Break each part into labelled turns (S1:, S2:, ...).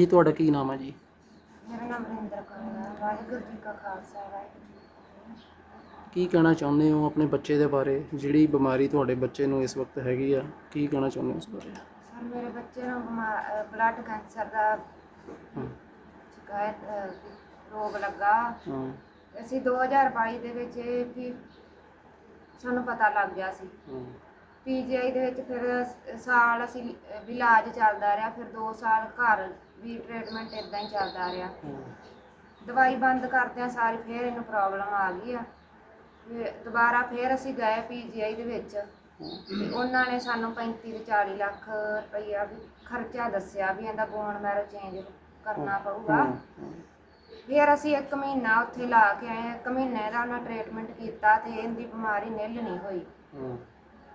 S1: ਜੀ ਤੁਹਾਡਾ ਕੀ ਨਾਮ ਹੈ ਜੀ?
S2: ਮੇਰਾ ਨਾਮ ਰਿੰਦਰ ਕੌਰ ਹੈ ਵਾਹਿਗੁਰੂ ਜੀ ਕਾ ਖਾਲਸਾ ਵਾਹਿਗੁਰੂ ਜੀ ਕੀ ਫਤਿਹ।
S1: ਕੀ ਕਹਿਣਾ ਚਾਹੁੰਦੇ ਹੋ ਆਪਣੇ ਬੱਚੇ ਦੇ ਬਾਰੇ? ਜਿਹੜੀ ਬਿਮਾਰੀ ਤੁਹਾਡੇ ਬੱਚੇ ਨੂੰ ਇਸ ਵਕਤ ਹੈਗੀ ਆ ਕੀ ਕਹਿਣਾ ਚਾਹੁੰਦੇ ਹੋ ਇਸ ਬਾਰੇ?
S2: ਸਰ ਮੇਰੇ ਬੱਚੇ ਨੂੰ ਬਲੱਡ ਕੈਂਸਰ ਦਾ
S1: ਹਾਂ।
S2: ਸ਼ਿਕਾਇਤ ਅਹ, ਰੋਗ ਲੱਗਾ।
S1: ਹਾਂ।
S2: ਅਸੀਂ 2022 ਦੇ ਵਿੱਚ ਇਹ ਵੀ ਸਾਨੂੰ ਪਤਾ ਲੱਗ ਗਿਆ ਸੀ।
S1: ਹਾਂ।
S2: ਪੀਜੀਆਈ ਦੇ ਵਿੱਚ ਫਿਰ ਸ- ਸਾਲ ਅਸੀਂ ਇਲਾਜ ਚੱਲਦਾ ਰਿਹਾ ਫਿਰ 2 ਸਾਲ ਘਰ ਵੀ ਟ੍ਰੀਟਮੈਂਟ ਇਦਾਂ ਹੀ ਚੱਲਦਾ ਰਿਹਾ। ਦਵਾਈ ਬੰਦ ਕਰਦਿਆਂ ਸਾਰੀ ਫੇਰ ਇਹਨੂੰ ਪ੍ਰੋਬਲਮ ਆ ਗਈ ਆ। ਫਿਰ ਦੁਬਾਰਾ ਫੇਰ ਅਸੀਂ ਗਏ ਪੀਜੀਆਈ ਦੇ ਵਿੱਚ। ਤੇ ਉਹਨਾਂ ਨੇ ਸਾਨੂੰ 35 ਤੋਂ 40 ਲੱਖ ਰੁਪਈਆ ਵੀ ਖਰਚਾ ਦੱਸਿਆ ਵੀ ਇਹਦਾ ਬੋਨ ਮੈਰੋ ਚੇਂਜ ਕਰਨਾ ਪਊਗਾ। ਫਿਰ ਅਸੀਂ ਇੱਕ ਮਹੀਨਾ ਉੱਥੇ ਲਾ ਕੇ ਆਏ ਇੱਕ ਮਹੀਨੇ ਦਾ ਉਹਨਾਂ ਟ੍ਰੀਟਮੈਂਟ ਕੀਤਾ ਤੇ ਇਹਦੀ ਬਿਮਾਰੀ ਨਿਲ ਨਹੀਂ ਹੋਈ।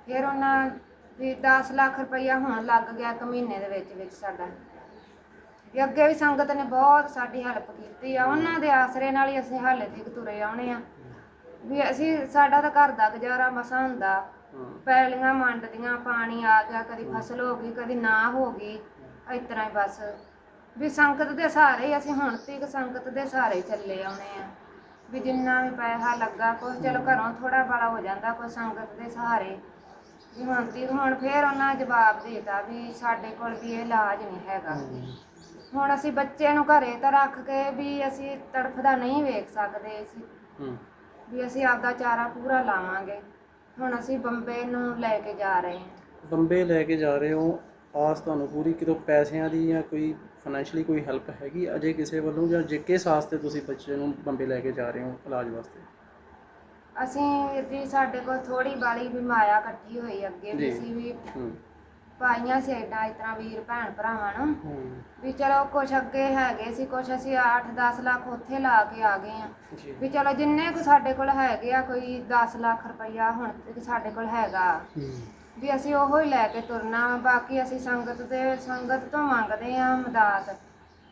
S2: ਫਿਰ ਉਹਨਾਂ ਵੀ 10 ਲੱਖ ਰੁਪਈਆ ਹੁਣ ਲੱਗ ਗਿਆ ਇੱਕ ਮਹੀਨੇ ਦੇ ਵਿੱਚ ਵਿੱਚ ਸਾਡਾ। ਵੀ ਅੱਗੇ ਵੀ ਸੰਗਤ ਨੇ ਬਹੁਤ ਸਾਡੀ ਹੈਲਪ ਕੀਤੀ ਆ। ਉਹਨਾਂ ਦੇ ਆਸਰੇ ਨਾਲ ਹੀ ਅਸੀਂ ਹਾਲੇ ਤੱਕ ਤੁਰੇ ਆਉਣੇ ਆ। ਵੀ ਅਸੀਂ ਸਾਡਾ ਤਾਂ ਘਰ ਦਾ ਗੁਜ਼ਾਰਾ ਮਸਾਂ ਹੁੰਦਾ। ਪੈਲੀਆਂ ਮੰਡਦੀਆਂ ਪਾਣੀ ਆ ਗਿਆ ਕਦੀ ਫਸਲ ਹੋ ਗਈ ਕਦੀ ਨਾ ਹੋ ਗਈ ਇਸ ਤਰ੍ਹਾਂ ਹੀ ਬਸ। ਵੀ ਸੰਗਤ ਦੇ ਸਹਾਰੇ ਹੀ ਅਸੀਂ ਹੁਣ ਤੱਕ ਸੰਗਤ ਦੇ ਸਹਾਰੇ ਹੀ ਚੱਲੇ ਆਉਣੇ ਆ। ਵੀ ਜਿੰਨਾ ਵੀ ਪੈਸਾ ਲੱਗਾ ਕੁਛ ਚਲੋ ਘਰੋਂ ਥੋੜਾ ਬਾਲਾ ਹੋ ਜਾਂਦਾ ਕੋਈ ਸੰਗਤ ਦੇ ਸਹਾਰੇ। ਵੀ ਹੁਣ ਤੀ ਹੁਣ ਫੇਰ ਉਹਨਾਂ ਜਵਾਬ ਦੇਤਾ ਵੀ ਸਾਡੇ ਕੋਲ ਵੀ ਇਹ ਇਲਾਜ ਨਹੀਂ ਹੈਗਾ। ਹੁਣ ਅਸੀਂ ਬੱਚੇ ਨੂੰ ਘਰੇ ਤਾਂ ਰੱਖ ਕੇ ਵੀ ਅਸੀਂ ਤੜਫਦਾ ਨਹੀਂ ਵੇਖ ਸਕਦੇ ਸੀ
S1: ਹਾਂ।
S2: ਵੀ ਅਸੀਂ ਆਪਦਾ ਚਾਰਾ ਪੂਰਾ ਲਾਵਾਂਗੇ। ਹੁਣ ਅਸੀਂ ਬੰਬੇ ਨੂੰ ਲੈ ਕੇ ਜਾ ਰਹੇ ਹਾਂ।
S1: ਬੰਬੇ ਲੈ ਕੇ ਜਾ ਰਹੇ ਹੋ। ਆਸ ਤੁਹਾਨੂੰ ਪੂਰੀ ਕਿਤੋਂ ਪੈਸਿਆਂ ਦੀ ਜਾਂ ਕੋਈ ਫਾਈਨੈਂਸ਼ਲੀ ਕੋਈ ਹੈਲਪ ਹੈਗੀ ਅਜੇ ਕਿਸੇ ਵੱਲੋਂ ਜਾਂ ਜੇ ਕਿਸ ਆਸਤੇ ਤੁਸੀਂ ਬੱਚੇ ਨੂੰ ਬੰਬੇ ਲੈ ਕੇ ਜਾ ਰਹੇ ਹੋ ਇਲਾਜ ਵਾਸਤੇ?
S2: ਅਸੀਂ ਵੀਰ ਜੀ ਸਾਡੇ ਕੋਲ ਥੋੜੀ ਬਾਲੀ ਵੀ ਮਾਇਆ ਇਕੱਠੀ ਹੋਈ ਅੱਗੇ ਵੀ
S1: ਜੀ।
S2: ਅਸੀਂ ਵੀ
S1: ਹੂੰ।
S2: ਪਾਈਆਂ ਸੀ ਏਦਾਂ ਇਸ ਤਰ੍ਹਾਂ ਵੀਰ ਭੈਣ ਭਰਾਵਾਂ ਨੂੰ।
S1: ਹੂੰ।
S2: ਵੀ ਚਲੋ ਕੁਛ ਅੱਗੇ ਹੈਗੇ ਸੀ ਕੁਛ ਅਸੀਂ 8-10 ਲੱਖ ਉੱਥੇ ਲਾ ਕੇ ਆ ਗਏ ਆ
S1: ਜੀ।
S2: ਵੀ ਚਲੋ ਜਿੰਨੇ ਕੁ ਸਾਡੇ ਕੋਲ ਹੈਗੇ ਆ ਕੋਈ 10 ਲੱਖ ਰੁਪਈਆ ਹੁਣ ਤੱਕ ਸਾਡੇ ਕੋਲ ਹੈਗਾ।
S1: ਹੂੰ।
S2: ਵੀ ਅਸੀਂ ਉਹੋ ਹੀ ਲੈ ਕੇ ਤੁਰਨਾ ਵਾ ਬਾਕੀ ਅਸੀਂ ਸੰਗਤ ਦੇ ਸੰਗਤ ਤੋਂ ਮੰਗਦੇ ਆ ਮਦਦ।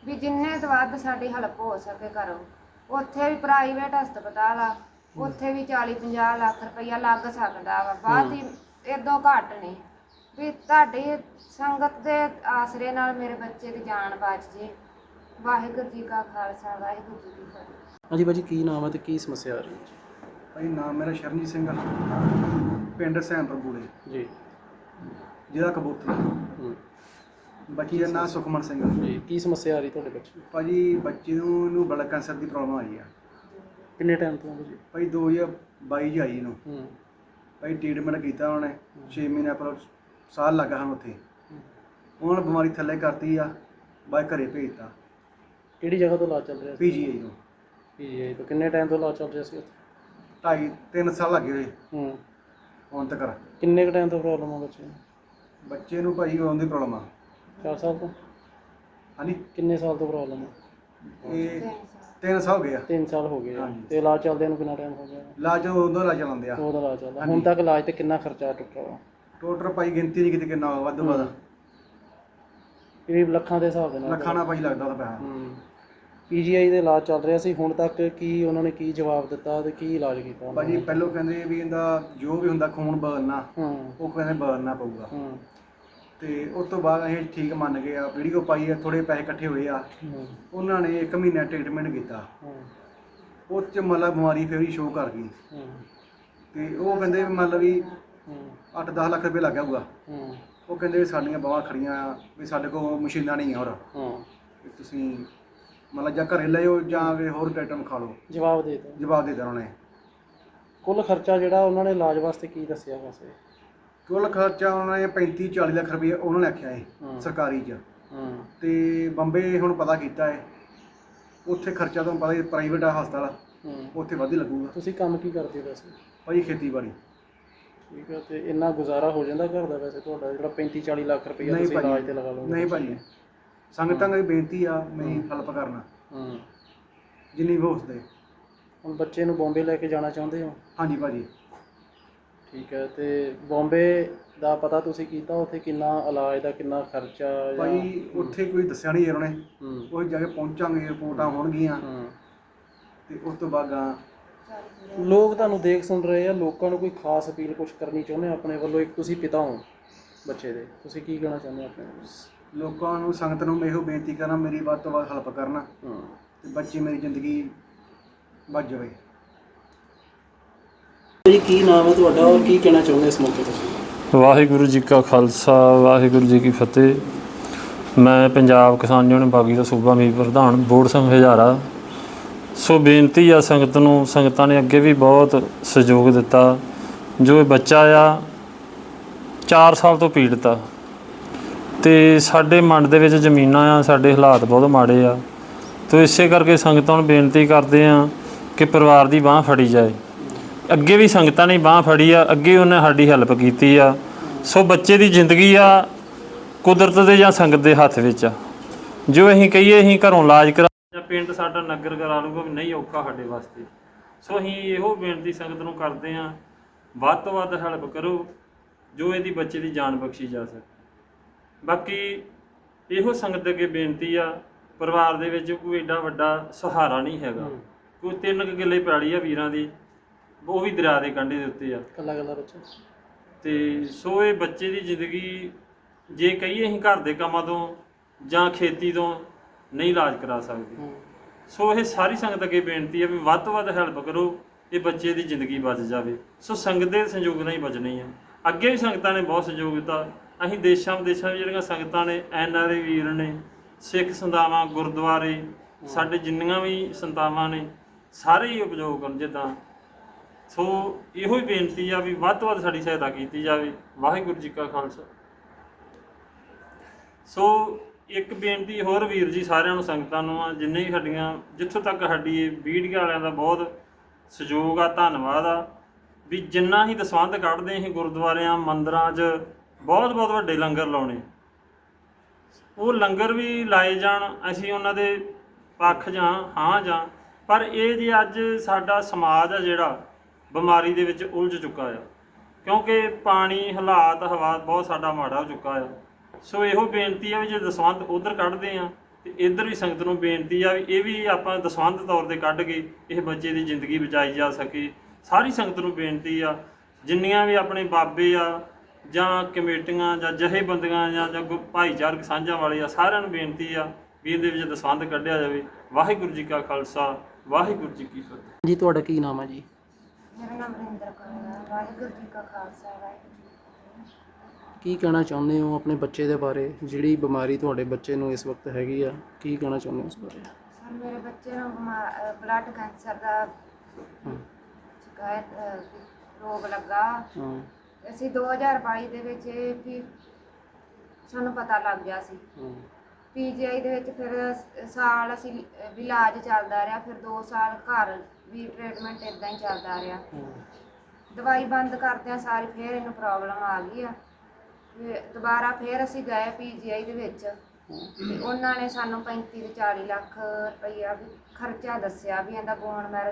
S2: ਵੀ ਜਿੰਨੇ ਤੋਂ ਵੱਧ ਸਾਡੀ ਹੈਲਪ ਹੋ ਸਕੇ ਕਰੋ। ਉੱਥੇ ਵੀ ਪ੍ਰਾਈਵੇਟ ਹਸਪਤਾਲ ਆ ਉੱਥੇ ਵੀ 40 50 ਲੱਖ ਰੁਪਈਆ ਲੱਗ ਸਕਦਾ ਵਾ ਬਾਅਦ ਹੀ ਇਦੋਂ ਘੱਟ ਨਹੀਂ। ਵੀ ਤੁਹਾਡੀ ਸੰਗਤ ਦੇ ਆਸਰੇ ਨਾਲ ਮੇਰੇ ਬੱਚੇ ਦੀ ਜਾਨ ਬਚ ਜੇ। ਵਾਹਿਗੁਰੂ ਜੀ ਕਾ ਖਾਲਸਾ ਵਾਹਿਗੁਰੂ ਜੀ ਕੀ ਫਤਿਹ।
S1: ਹਾਂਜੀ ਭਾਜੀ ਕੀ ਨਾਮ ਹੈ ਤੇ ਕੀ ਸਮੱਸਿਆ ਆ ਰਹੀ ਹੈ?
S3: ਭਾਈ ਨਾਮ ਮੇਰਾ ਸ਼ਰਨਜੀਤ ਸਿੰਘ ਆ। ਪਿੰਡ ਸੈਂਪਰ ਬੂਲੇ।
S1: ਜੀ।
S3: ਜ਼ਿਲ੍ਹਾ ਕਬੂਤਰ
S1: ਹੂੰ।
S3: ਬੱਚੀ ਦਾ ਨਾਂ ਸੁਖਮਨ ਸਿੰਘ ਆ।
S1: ਜੀ ਕੀ ਸਮੱਸਿਆ ਆ ਰਹੀ ਤੁਹਾਡੇ ਬੱਚੇ ਨੂੰ?
S3: ਭਾਜੀ ਬੱਚੇ ਨੂੰ ਇਹਨੂੰ ਬਲੱਡ ਕੈਂਸਰ ਦੀ ਪ੍ਰੋਬਲਮ ਆਈ ਆ।
S1: ਕਿੰਨੇ ਟਾਈਮ ਤੋਂ ਭਾਜੀ?
S3: ਭਾਈ 2022 ਚ ਆਈ ਇਹਨੂੰ।
S1: ਹੂੰ।
S3: ਭਾਈ ਟ੍ਰੀਟਮੈਂਟ ਕੀਤਾ ਉਹਨੇ। 6 ਮਹੀਨੇ ਪਰ ਸਾਲ ਲੱਗਾ ਹਨ ਉੱਥੇ। ਉਹਨਾਂ ਨੇ ਬਿਮਾਰੀ ਥੱਲੇ ਕਰਤੀ ਆ ਬਾਈ ਘਰੇ ਭੇਜਤਾ।
S1: ਕਿਹੜੀ ਜਗ੍ਹਾ ਤੋਂ ਇਲਾਜ ਚੱਲ ਰਿਹਾ ਸੀ?
S3: ਪੀਜੀਆਈ ਤੋਂ।
S1: ਪੀਜੀਆਈ ਤੋਂ। ਕਿੰਨੇ ਟਾਈਮ ਤੋਂ ਇਲਾਜ ਚੱਲ ਰਿਹਾ ਸੀ ਉੱਥੇ?
S3: ਢਾਈ ਤਿੰਨ ਸਾਲ ਲੱਗੇ ਹੋਏ।
S1: ਹੂੰ।
S3: ਹੁਣ ਤੱਕ।
S1: ਕਿੰਨੇ ਕੁ ਟਾਈਮ ਤੋਂ ਪ੍ਰੋਬਲਮ ਆ ਬੱਚੇ ਨੂੰ?
S3: ਬੱਚੇ ਨੂੰ ਭਾਈ ਉਹਦੀ ਪ੍ਰੋਬਲਮ ਆ।
S1: 4 ਸਾਲ ਤੋਂ?
S3: ਹਾਂਜੀ।
S1: ਕਿੰਨੇ ਸਾਲ ਤੋਂ ਪ੍ਰੋਬਲਮ ਆ?
S3: ਇਹ ਤਿੰਨ ਸਾਲ ਹੋ ਗਏ ਆ।
S1: 3 ਸਾਲ ਹੋ ਗਏ ਆ।
S3: ਹਾਂਜੀ।
S1: ਤੇ ਇਲਾਜ ਚੱਲਦੇ ਨੂੰ ਕਿੰਨਾ ਟਾਈਮ ਹੋ ਗਿਆ?
S3: ਇਲਾਜ ਉਦੋਂ ਇਲਾਜ ਚਲਾਉਂਦੇ ਆ।
S1: ਉਹਦਾ ਇਲਾਜ ਚੱਲਦਾ।
S3: ਹਾਂਜੀ।
S1: ਹੁਣ ਤੱਕ ਇਲਾਜ ਤੇ ਕਿੰਨਾ ਖਰਚਾ ਟੁੱਟਾ ਵਾ?
S3: ਟੋਟਲ ਭਾਈ ਗਿਣਤੀ ਨਹੀਂ ਕਿਤੇ ਕਿੰਨਾ ਵੱਧ ਤੋਂ ਵੱਧ।
S1: ਕਰੀਬ ਲੱਖਾਂ ਦੇ ਹਿਸਾਬ ਦੇ ਨਾਲ
S3: ਲੱਖਾਂ ਨਾਲ ਭਾਈ ਲੱਗਦਾ ਉਹਦਾ ਪੈਸਾ।
S1: ਹੂੰ। ਪੀਜੀਆਈ ਦੇ ਇਲਾਜ ਚੱਲ ਰਿਹਾ ਸੀ ਹੁਣ ਤੱਕ ਕੀ ਉਹਨਾਂ ਨੇ ਕੀ ਜਵਾਬ ਦਿੱਤਾ ਤੇ ਕੀ ਇਲਾਜ ਕੀਤਾ ਉਹਨਾਂ
S3: ਭਾਜੀ
S1: ਨੇ?
S3: ਪਹਿਲੋਂ ਕਹਿੰਦੇ ਵੀ ਇਹਦਾ ਜੋ ਵੀ ਹੁੰਦਾ ਖੂਨ ਬਦਲਣਾ
S1: ਹੂੰ।
S3: ਉਹ ਕਹਿੰਦੇ ਬਦਲਣਾ ਪਊਗਾ।
S1: ਹੂੰ।
S3: ਤੇ ਉਸ ਤੋਂ ਬਾਅਦ ਅਸੀਂ ਠੀਕ ਮੰਨ ਗਏ ਆ ਵੀਡੀਓ ਪਾਈ ਆ ਥੋੜੇ ਪੈਸੇ ਇਕੱਠੇ ਹੋਏ ਆ।
S1: ਹੂੰ।
S3: ਉਹਨਾਂ ਨੇ ਇੱਕ ਮਹੀਨਾ ਟ੍ਰੀਟਮੈਂਟ ਕੀਤਾ।
S1: ਹੂੰ।
S3: ਉਹ ਚ ਮਤਲਬ ਬਿਮਾਰੀ ਫਿਰ ਵੀ ਸ਼ੋਅ ਕਰ ਗਈ।
S1: ਹੂੰ।
S3: ਤੇ ਉਹ ਕਹਿੰਦੇ ਵੀ ਮਤਲਬ ਵੀ
S1: ਹੂੰ
S3: 8-10 ਲੱਖ ਰੁਪਏ ਲੱਗ ਗਿਆ ਹੋਊਗਾ
S1: ਹੂੰ।
S3: ਉਹ ਕਹਿੰਦੇ ਵੀ ਸਾਡੀਆਂ ਬਾਹਾਂ ਖੜੀਆਂ ਆ, ਵੀ ਸਾਡੇ ਕੋਲ ਮਸ਼ੀਨਾਂ ਨਹੀਂ ਆ ਹੋਰ।
S1: ਹਾਂ।
S3: ਵੀ ਤੁਸੀਂ ਮਤਲਬ ਜਾਂ ਘਰੇ ਲਿਓ ਜਾਂ ਵੀ ਹੋਰ ਆਈਟਮ ਖਾ ਲਓ।
S1: ਜਵਾਬ ਦੇ ਦਿੱਤਾ
S3: ਜਵਾਬ ਦੇ ਦਿੱਤਾ ਉਹਨਾਂ। ਨੇ
S1: ਕੁੱਲ ਖਰਚਾ ਜਿਹੜਾ ਉਹਨਾਂ ਨੇ ਇਲਾਜ ਵਾਸਤੇ ਕੀ ਦੱਸਿਆ ਵੈਸੇ?
S3: ਕੁੱਲ ਖਰਚਾ ਉਹਨਾਂ ਨੇ 35-40 ਲੱਖ ਰੁਪਏ ਉਹਨਾਂ ਨੇ ਆਖਿਆ
S1: ਹਾਂ।
S3: ਸਰਕਾਰੀ 'ਚ।
S1: ਹੂੰ।
S3: ਤੇ ਬੰਬੇ ਹੁਣ ਪਤਾ ਕੀਤਾ ਹੈ ਉੱਥੇ ਖਰਚਾ ਤੁਹਾਨੂੰ ਪਤਾ ਹੀ ਪ੍ਰਾਈਵੇਟ ਆ ਹਸਪਤਾਲ।
S1: ਹੂੰ।
S3: ਉੱਥੇ ਵੱਧ ਹੀ ਲੱਗੂਗਾ।
S1: ਤੁਸੀਂ ਕੰਮ ਕੀ ਕਰਦੇ ਹੋ ਵੈਸੇ?
S3: ਭਾਜੀ ਖੇਤੀਬਾੜੀ।
S1: ਠੀਕ ਹੈ ਤੇ ਇੰਨਾ ਗੁਜ਼ਾਰਾ ਹੋ ਜਾਂਦਾ ਘਰ ਦਾ ਵੈਸੇ ਤੁਹਾਡਾ ਜਿਹੜਾ 35 40 ਲੱਖ ਰੁਪਈਆ
S3: ਨਹੀਂ
S1: ਤੁਸੀਂ ਇਲਾਜ ਤੇ ਲਗਾ ਲਓਗੇ
S3: ਨਹੀਂ ਭਾਜੀ। ਸੰਗਤਾਂ ਦੀ ਬੇਨਤੀ ਆ ਮੇਰੀ ਹੈਲਪ ਕਰਨਾ।
S1: ਹੂੰ।
S3: ਜਿੰਨੀ ਵੀ ਹੋ ਸਕੇ।
S1: ਹੁਣ ਬੱਚੇ ਨੂੰ ਬੰਬੇ ਲੈ ਕੇ ਜਾਣਾ ਚਾਹੁੰਦੇ ਹੋ?
S3: ਹਾਂਜੀ ਭਾਜੀ।
S1: ਠੀਕ ਹੈ ਤੇ ਬੰਬੇ ਦਾ ਪਤਾ ਤੁਸੀਂ ਕੀਤਾ ਉੱਥੇ ਕਿੰਨਾ ਇਲਾਜ ਦਾ ਕਿੰਨਾ ਖਰਚਾ ਜਾਂ
S3: ਭਾਈ ਉੱਥੇ ਕੋਈ ਦੱਸਿਆ ਨਹੀਂ ਉਹਨਾਂ ਨੇ।
S1: ਹੂੰ।
S3: ਉਹ ਜਾ ਕੇ ਪਹੁੰਚਾਂਗੇ ਰਿਪੋਰਟਾਂ ਹੋਣਗੀਆਂ।
S1: ਹੂੰ।
S3: ਤੇ ਉਸ ਤੋਂ ਬਾਅਦ ਗਾਂ
S1: ਲੋਕ ਤੁਹਾਨੂੰ ਦੇਖ ਸੁਣ ਰਹੇ ਆ ਲੋਕਾਂ ਨੂੰ ਕੋਈ ਖਾਸ ਅਪੀਲ ਕੁਝ ਕਰਨੀ ਚਾਹੁੰਦੇ ਹੋ ਆਪਣੇ ਵੱਲੋਂ ਇੱਕ ਤੁਸੀਂ ਪਿਤਾ ਹੋ ਬੱਚੇ ਦੇ ਤੁਸੀਂ ਕੀ ਕਹਿਣਾ ਚਾਹੁੰਦੇ ਆਪਣੇ
S3: ਲੋਕਾਂ ਨੂੰ ਸੰਗਤ ਨੂੰ ਮੈਂ ਇਹੋ ਬੇਨਤੀ ਕਰਨਾ ਮੇਰੀ ਵੱਧ ਤੋਂ ਵੱਧ ਹੈਲਪ ਕਰਨਾ
S1: ਹੂੰ।
S3: ਤੇ ਬੱਚੀ ਮੇਰੀ ਜ਼ਿੰਦਗੀ ਬਚ ਜਾਵੇ।
S1: ਜੀ ਕੀ ਨਾਮ ਹੈ ਤੁਹਾਡਾ ਔਰ ਕੀ ਕਹਿਣਾ ਚਾਹੁੰਦੇ ਇਸ ਮੌਕੇ ਤੁਸੀਂ
S4: ਵਾਹਿਗੁਰੂ ਜੀ ਕਾ ਖਾਲਸਾ ਵਾਹਿਗੁਰੂ ਜੀ ਕੀ ਫਤਿਹ। ਮੈਂ ਪੰਜਾਬ ਕਿਸਾਨ ਯੂਨੀਅਨ ਬਾਗੀ ਦਾ ਸੂਬਾ ਮੀਤ ਪ੍ਰਧਾਨ ਬੋਰਡ ਸਿੰਘ ਹਜ਼ਾਰਾ ਸੋ ਬੇਨਤੀ ਆ ਸੰਗਤ ਨੂੰ, ਸੰਗਤਾਂ ਨੇ ਅੱਗੇ ਵੀ ਬਹੁਤ ਸਹਿਯੋਗ ਦਿੱਤਾ। ਜੋ ਇਹ ਬੱਚਾ ਆ 4 ਸਾਲ ਤੋਂ ਪੀੜਤ ਆ। ਤੇ ਸਾਡੇ ਮੰਡ ਦੇ ਵਿੱਚ ਜ਼ਮੀਨਾਂ ਆ, ਸਾਡੇ ਹਾਲਾਤ ਬਹੁਤ ਮਾੜੇ ਆ। ਤੋ ਇਸੇ ਕਰਕੇ ਸੰਗਤਾਂ ਨੂੰ ਬੇਨਤੀ ਕਰਦੇ ਆ ਕਿ ਪਰਿਵਾਰ ਦੀ ਬਾਹ ਫੜੀ ਜਾਏ। ਅੱਗੇ ਵੀ ਸੰਗਤਾਂ ਨੇ ਬਾਹ ਫੜੀ ਆ, ਅੱਗੇ ਉਹਨੇ ਸਾਡੀ ਹੈਲਪ ਕੀਤੀ ਆ। ਸੋ ਬੱਚੇ ਦੀ ਜ਼ਿੰਦਗੀ ਆ ਕੁਦਰਤ ਦੇ ਜਾਂ ਸੰਗਤ ਦੇ ਹੱਥ ਵਿੱਚ ਆ। ਜੋ ਅਸੀਂ ਕਹੀਏ, ਅਸੀਂ ਘਰੋਂ ਇਲਾਜ ਕਰਾ ਪਿੰਡ ਸਾਡਾ ਨਗਰ ਕਰਾ ਲੂਗਾ ਵੀ ਨਹੀਂ ਔਖਾ ਸਾਡੇ ਵਾਸਤੇ। ਸੋ ਅਸੀਂ ਇਹੋ ਬੇਨਤੀ ਸੰਗਤ ਨੂੰ ਕਰਦੇ ਆ ਵੱਧ ਤੋਂ ਵੱਧ ਹੈਲਪ ਕਰੋ ਜੋ ਇਹਦੀ ਬੱਚੇ ਦੀ ਜਾਨ ਬਖਸ਼ੀ ਜਾ ਸਕੇ। ਬਾਕੀ ਇਹੋ ਸੰਗਤ ਦੇ ਅੱਗੇ ਬੇਨਤੀ ਆ ਪਰਿਵਾਰ ਦੇ ਵਿੱਚ ਕੋਈ ਏਡਾ ਵੱਡਾ ਸਹਾਰਾ ਨਹੀਂ ਹੈਗਾ। ਕੋਈ ਤਿੰਨ ਕੁ ਕਿੱਲੇ ਪੈਲੀ ਆ ਵੀਰਾਂ ਦੀ ਉਹ ਵੀ ਦਰਿਆ ਦੇ ਕੰਢੇ ਦੇ ਉੱਤੇ ਆ।
S1: ਕੱਲਾ ਕੱਲਾ ਬੱਚਾ।
S4: ਤੇ ਸੋ ਇਹ ਬੱਚੇ ਦੀ ਜ਼ਿੰਦਗੀ ਜੇ ਕਹੀਏ ਅਸੀਂ ਘਰ ਦੇ ਕੰਮਾਂ ਤੋਂ ਜਾਂ ਖੇਤੀ ਤੋਂ ਨਹੀਂ ਇਲਾਜ ਕਰਾ ਸਕਦੇ। ਸੋ ਇਹ ਸਾਰੀ ਸੰਗਤ ਅੱਗੇ ਬੇਨਤੀ ਹੈ ਵੀ ਵੱਧ ਤੋਂ ਵੱਧ ਹੈਲਪ ਕਰੋ ਇਹ ਬੱਚੇ ਦੀ ਜ਼ਿੰਦਗੀ ਬਚ ਜਾਵੇ। ਸੋ ਸੰਗਤ ਦੇ ਸੰਯੋਗ ਨਾਲ ਹੀ ਬਚਣੀ ਹੈ ਅੱਗੇ ਵੀ ਸੰਗਤਾਂ ਨੇ ਬਹੁਤ ਸਹਿਯੋਗ ਦਿੱਤਾ। ਅਸੀਂ ਦੇਸ਼ਾਂ ਵਿਦੇਸ਼ਾਂ ਵਿੱਚ ਜਿਹੜੀਆਂ ਸੰਗਤਾਂ ਨੇ ਐਨ ਆਰ ਆਈ ਵੀਰ ਨੇ ਸਿੱਖ ਸੰਦਾਵਾਂ ਗੁਰਦੁਆਰੇ ਸਾਡੇ ਜਿੰਨੀਆਂ ਵੀ ਸੰਤਾਵਾਂ ਨੇ ਸਾਰੇ ਹੀ ਉਪਯੋਗ ਕਰਨ ਜਿੱਦਾਂ। ਸੋ ਇਹੋ ਹੀ ਬੇਨਤੀ ਆ ਵੀ ਵੱਧ ਤੋਂ ਵੱਧ ਸਾਡੀ ਸਹਾਇਤਾ ਕੀਤੀ ਜਾਵੇ। ਵਾਹਿਗੁਰੂ ਜੀ ਕਾ ਖਾਲਸਾ। ਸੋ ਇੱਕ ਬੇਨਤੀ ਹੋਰ ਵੀਰ ਜੀ ਸਾਰਿਆਂ ਨੂੰ, ਸੰਗਤਾਂ ਨੂੰ ਆ, ਜਿੰਨੇ ਵੀ ਸਾਡੀਆਂ, ਜਿੱਥੋਂ ਤੱਕ ਸਾਡੀ ਇਹ ਵੀਡੀਓ ਵਾਲਿਆਂ ਦਾ ਬਹੁਤ ਸਹਿਯੋਗ ਆ, ਧੰਨਵਾਦ ਆ, ਵੀ ਜਿੰਨਾ ਹੀ ਦਸਵੰਧ ਕੱਢਦੇ ਅਸੀਂ ਗੁਰਦੁਆਰਿਆਂ, ਮੰਦਰਾਂ 'ਚ ਬਹੁਤ ਬਹੁਤ ਵੱਡੇ ਲੰਗਰ ਲਾਉਣੇ। ਉਹ ਲੰਗਰ ਵੀ ਲਾਏ ਜਾਣ, ਅਸੀਂ ਉਹਨਾਂ ਦੇ ਪੱਖ ਜਾਂ ਹਾਂ ਜਾਂ, ਪਰ ਇਹ ਜੇ ਅੱਜ ਸਾਡਾ ਸਮਾਜ ਆ ਜਿਹੜਾ ਬਿਮਾਰੀ ਦੇ ਵਿੱਚ ਉਲਝ ਚੁੱਕਾ ਆ। ਕਿਉਂਕਿ ਪਾਣੀ, ਹਾਲਾਤ, ਹਵਾ, ਬਹੁਤ ਸਾਡਾ ਮਾੜਾ ਹੋ ਚੁੱਕਾ ਆ। ਸੋ ਇਹੋ ਬੇਨਤੀ ਆ ਵੀ ਜੇ ਦਸਵੰਧ ਉਧਰ ਕੱਢਦੇ ਆ ਤੇ ਇੱਧਰ ਵੀ ਸੰਗਤ ਨੂੰ ਬੇਨਤੀ ਆ ਵੀ ਇਹ ਵੀ ਆਪਾਂ ਦਸਵੰਧ ਤੌਰ ਤੇ ਕੱਢ ਕੇ ਇਹ ਬੱਚੇ ਦੀ ਜ਼ਿੰਦਗੀ ਬਚਾਈ ਜਾ ਸਕੇ। ਸਾਰੀ ਸੰਗਤ ਨੂੰ ਬੇਨਤੀ ਆ ਜਿੰਨੀਆਂ ਵੀ ਆਪਣੇ ਬਾਬੇ ਆ ਜਾਂ ਕਮੇਟੀਆਂ ਜਾਂ ਜਥੇਬੰਦੀਆਂ ਜਾਂ ਜਾਂ ਗੁ- ਭਾਈਚਾਰਕ ਸਾਂਝਾਂ ਵਾਲੇ ਆ ਸਾਰਿਆਂ ਨੂੰ ਬੇਨਤੀ ਆ ਵੀ ਇਹਦੇ ਵਿੱਚ ਦਸਵੰਧ ਕੱਢਿਆ ਜਾਵੇ। ਵਾਹਿਗੁਰੂ ਜੀ ਕਾ ਖਾਲਸਾ ਵਾਹਿਗੁਰੂ ਜੀ ਕੀ ਫਤਿਹ।
S1: ਜੀ ਤੁਹਾਡਾ ਕੀ ਨਾਮ ਹੈ ਜੀ?
S2: ਮੇਰਾ ਨਾਮ ਰਿੰਦਰ ਕੌਰ ਹੈ ਵਾਹਿਗੁਰੂ ਜੀ ਕਾ ਖਾਲਸਾ ਵਾਹਿਗੁਰੂ ਜੀ ਕੀ
S1: ਕਹਿਣਾ ਚਾਹੁੰਦੇ ਹੋ ਆਪਣੇ ਬੱਚੇ ਦੇ ਬਾਰੇ? ਜਿਹੜੀ ਬਿਮਾਰੀ ਤੁਹਾਡੇ ਬੱਚੇ ਨੂੰ ਇਸ ਵਕਤ ਹੈਗੀ ਆ ਕੀ ਕਹਿਣਾ ਚਾਹੁੰਦੇ ਹੋ ਉਸ ਬਾਰੇ?
S2: ਸਰ ਮੇਰੇ ਬੱਚੇ ਨੂੰ ਬਲੱਡ ਕੈਂਸਰ ਦਾ ਸ਼ਿਕਾਇਤ ਰੋਗ ਲੱਗਾ।
S1: ਹਾਂ।
S2: ਅਸੀਂ 2022 ਦੇ ਵਿੱਚ ਇਹ ਵੀ ਸਾਨੂੰ ਪਤਾ ਲੱਗ ਗਿਆ ਸੀ। ਪੀਜੀਆਈ ਦੇ ਵਿੱਚ ਫਿਰ ਸਾਲ ਅਸੀਂ ਇਲਾਜ ਚੱਲਦਾ ਰਿਹਾ ਫਿਰ 2 ਸਾਲ ਘਰ ਵੀ ਟ੍ਰੀਟਮੈਂਟ ਇਦਾਂ ਹੀ ਚੱਲਦਾ ਰਿਹਾ। ਦਵਾਈ ਬੰਦ ਕਰਦਿਆਂ ਸਾਰੀ ਫਿਰ ਇਹਨੂੰ ਪ੍ਰੋਬਲਮ ਆ ਗਈ ਆ। ਤੇ ਦੁਬਾਰਾ ਫੇਰ ਅਸੀਂ ਗਏ ਪੀਜੀਆਈ ਦੇ ਵਿੱਚ ਤੇ ਉਹਨਾਂ ਨੇ ਸਾਨੂੰ 35 ਤੇ 40 ਲੱਖ ਰੁਪਈਆ ਵੀ ਖਰਚਾ ਦੱਸਿਆ ਵੀ ਇਹਦਾ ਬੋਨ ਮੈਰੋ